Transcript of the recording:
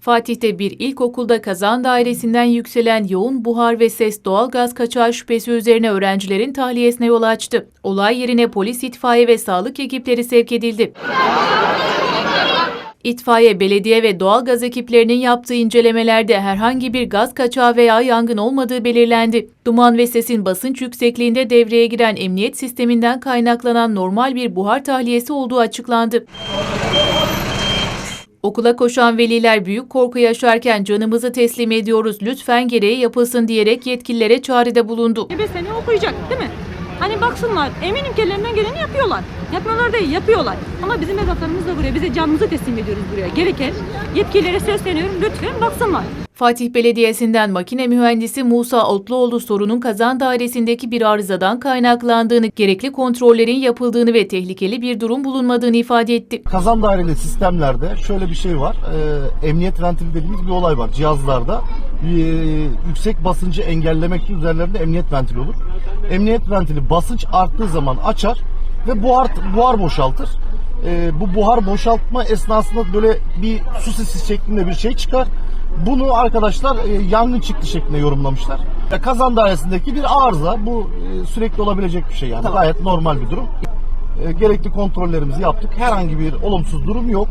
Fatih'te bir ilkokulda kazan dairesinden yükselen yoğun buhar ve ses doğal gaz kaçağı şüphesi üzerine öğrencilerin tahliyesine yol açtı. Olay yerine polis, itfaiye ve sağlık ekipleri sevk edildi. İtfaiye, belediye ve doğal gaz ekiplerinin yaptığı incelemelerde herhangi bir gaz kaçağı veya yangın olmadığı belirlendi. Duman ve sesin basınç yüksekliğinde devreye giren emniyet sisteminden kaynaklanan normal bir buhar tahliyesi olduğu açıklandı. Okula koşan veliler büyük korku yaşarken canımızı teslim ediyoruz lütfen gereği yapılsın diyerek yetkililere çağrıda bulundu. Ebe seni okuyacak değil mi? Hani baksınlar eminim ki ellerinden geleni yapıyorlar. Yapmıyorlar değil yapıyorlar. Ama bizim evlatlarımız da buraya bize canımızı teslim ediyoruz buraya. Gereken yetkililere sesleniyorum lütfen baksınlar. Fatih Belediyesi'nden makine mühendisi Musa Otluoğlu sorunun kazan dairesindeki bir arızadan kaynaklandığını, gerekli kontrollerin yapıldığını ve tehlikeli bir durum bulunmadığını ifade etti. Kazan daireli sistemlerde şöyle bir şey var. Ee, emniyet ventili dediğimiz bir olay var cihazlarda. Ee, yüksek basıncı engellemek için üzerlerinde emniyet ventili olur. Emniyet ventili basınç arttığı zaman açar ve buhar buhar boşaltır. Ee, bu buhar boşaltma esnasında böyle bir su sesi şeklinde bir şey çıkar. Bunu arkadaşlar e, yangın çıktı şeklinde yorumlamışlar. Ya kazan dairesindeki bir arıza. Bu e, sürekli olabilecek bir şey yani. Gayet normal bir durum. E, gerekli kontrollerimizi yaptık. Herhangi bir olumsuz durum yok.